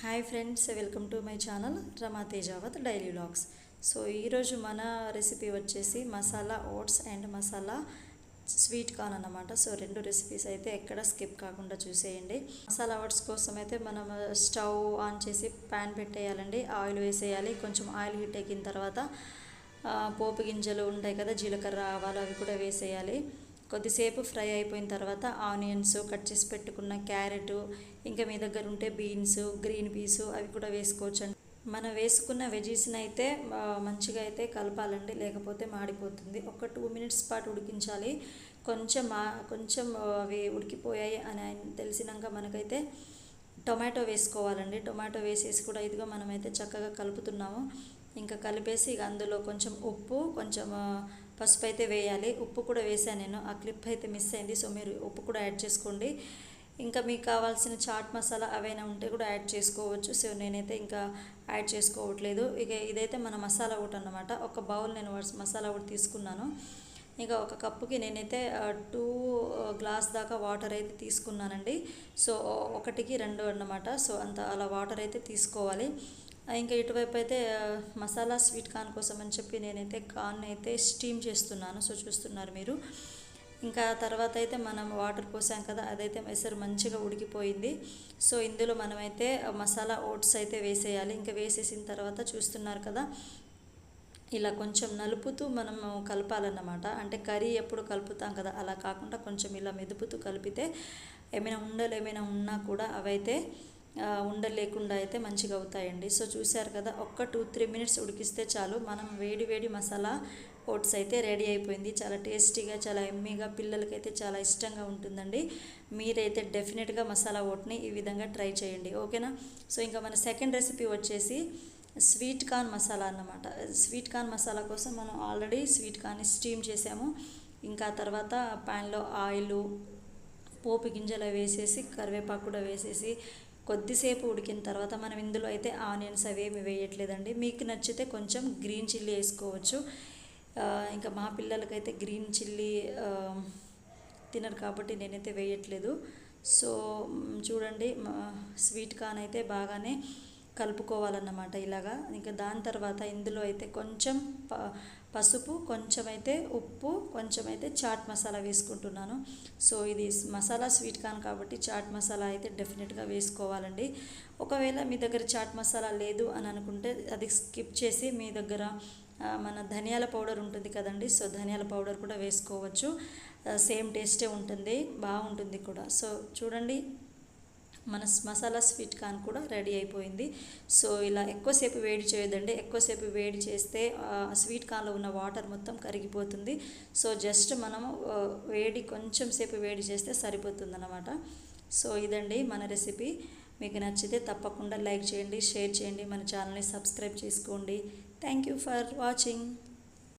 Hi friends welcome to my channel Rama Tejavath daily vlogs so ఈరోజు మన recipe వచ్చేసి masala oats and masala sweet corn అన్నమాట. So రెండు recipes అయితే ఎక్కడ స్కిప్ కాకుండా చూసేయండి. మసాలా ఓట్స్ కోసం అయితే మనం uh, స్టవ్ ఆన్ చేసి ప్యాన్ పెట్టేయాలండి. ఆయిల్ వేసేయాలి. కొంచెం ఆయిల్ హీట్ ఎక్కిన తర్వాత uh, పోపు గింజలు ఉంటాయి కదా జీలకర్ర ఆవాలు అవి కూడా వేసేయాలి. కొద్దిసేపు ఫ్రై అయిపోయిన తర్వాత ఆనియన్స్ కట్ చేసి పెట్టుకున్న క్యారెట్ ఇంకా మీ దగ్గర ఉంటే బీన్స్ గ్రీన్ పీసు అవి కూడా వేసుకోవచ్చండి. మనం వేసుకున్న వెజీస్ని అయితే మంచిగా అయితే కలపాలండి లేకపోతే మాడిపోతుంది. ఒక టూ మినిట్స్ పాటు ఉడికించాలి. కొంచెం మా- కొంచెం అవి ఉడికిపోయాయి అని తెలిసినాక మనకైతే టొమాటో వేసుకోవాలండి. టొమాటో వేసేసి కూడా ఇదిగా మనమైతే చక్కగా కలుపుతున్నాము. ఇంకా కలిపేసి ఇక అందులో కొంచెం ఉప్పు కొంచెం పసుపు అయితే వేయాలి. ఉప్పు కూడా వేసాను నేను. ఆ క్లిప్ అయితే మిస్ అయింది సో మీరు ఉప్పు కూడా యాడ్ చేసుకోండి. ఇంకా మీకు కావాల్సిన చాట్ మసాలా అవైనా ఉంటే కూడా యాడ్ చేసుకోవచ్చు. సో నేనైతే ఇంకా యాడ్ చేసుకోవట్లేదు. ఇక ఇదైతే మన మసాలా ఒకటి అన్నమాట. ఒక బౌల్ నేను మసాలా ఒకటి తీసుకున్నాను. ఇక ఒక కప్పుకి నేనైతే టూ గ్లాస్ దాకా వాటర్ అయితే తీసుకున్నానండి. సో ఒకటికి రెండు అన్నమాట. సో అంత అలా వాటర్ అయితే తీసుకోవాలి. ఇంకా ఇటువైపు అయితే మసాలా స్వీట్ కార్న్ కోసం అని చెప్పి నేనైతే కార్న్ అయితే స్టీమ్ చేస్తున్నాను. సో చూస్తున్నారు మీరు. ఇంకా తర్వాత అయితే మనం వాటర్ పోసాం కదా అదైతే మెసరు మంచిగా ఉడికిపోయింది. సో ఇందులో మనమైతే మసాలా ఓట్స్ అయితే వేసేయాలి. ఇంకా వేసేసిన తర్వాత చూస్తున్నారు కదా ఇలా కొంచెం నలుపుతూ మనము కలపాలన్నమాట. అంటే కర్రీ ఎప్పుడు కలుపుతాం కదా అలా కాకుండా కొంచెం ఇలా మెదుపుతూ కలిపితే ఏమైనా ఉండలు ఏమైనా ఉన్నా కూడా అవైతే ఉండలేకుండా లేకుండా అయితే మంచిగా అవుతాయండి. సో చూశారు కదా ఒక్క టూ త్రీ మినిట్స్ ఉడికిస్తే చాలు. మనం వేడి వేడి మసాలా ఓట్స్ అయితే రెడీ అయిపోయింది. చాలా టేస్టీగా చాలా ఎమ్మీగా పిల్లలకైతే చాలా ఇష్టంగా ఉంటుందండి. మీరైతే డెఫినెట్గా మసాలా ఓట్ని ఈ విధంగా ట్రై చేయండి. ఓకేనా? సో ఇంకా మన సెకండ్ రెసిపీ వచ్చేసి స్వీట్ కార్న్ మసాలా అన్నమాట. స్వీట్ కార్న్ మసాలా కోసం మనం ఆల్రెడీ స్వీట్ కార్న్ని స్టీమ్ చేసాము. ఇంకా తర్వాత ప్యాన్లో ఆయిల్ పోపు గింజలు వేసేసి కరివేపాకు కూడా వేసేసి కొద్దిసేపు ఉడికిన తర్వాత మనం ఇందులో అయితే ఆనియన్స్ అవేమి వేయట్లేదండి. మీకు నచ్చితే కొంచెం గ్రీన్ చిల్లీ వేసుకోవచ్చు. ఇంకా మా పిల్లలకైతే గ్రీన్ చిల్లీ తినరు కాబట్టి నేనైతే వేయట్లేదు. సో చూడండి మా స్వీట్ కార్న్ అయితే బాగానే కలుపుకోవాలన్నమాట ఇలాగా. ఇంకా దాని తర్వాత ఇందులో అయితే కొంచెం ప పసుపు కొంచెం అయితే ఉప్పు కొంచెం అయితే చాట్ మసాలా వేసుకుంటున్నాను. సో ఇది మసాలా స్వీట్ కాన్ కాబట్టి చాట్ మసాలా అయితే డెఫినెట్గా వేసుకోవాలండి. ఒకవేళ మీ దగ్గర చాట్ మసాలా లేదు అని అనుకుంటే అది స్కిప్ చేసి మీ దగ్గర మన ధనియాల పౌడర్ ఉంటుంది కదండి సో ధనియాల పౌడర్ కూడా వేసుకోవచ్చు. సేమ్ టేస్టే ఉంటుంది బాగుంటుంది కూడా. సో చూడండి మన మసాలా స్వీట్ కార్న్ కూడా రెడీ అయిపోయింది. సో ఇలా ఎక్కువసేపు వేడి చేయదండి ఎక్కువసేపు వేడి చేస్తే స్వీట్ కార్న్లో ఉన్న వాటర్ మొత్తం కరిగిపోతుంది. సో జస్ట్ మనము వేడి కొంచెం సేపు వేడి చేస్తే సరిపోతుంది అన్నమాట సో ఇదండి మన రెసిపీ. మీకు నచ్చితే తప్పకుండా లైక్ చేయండి షేర్ చేయండి. మన ఛానల్ని సబ్స్క్రైబ్ చేసుకోండి. Thank you for watching.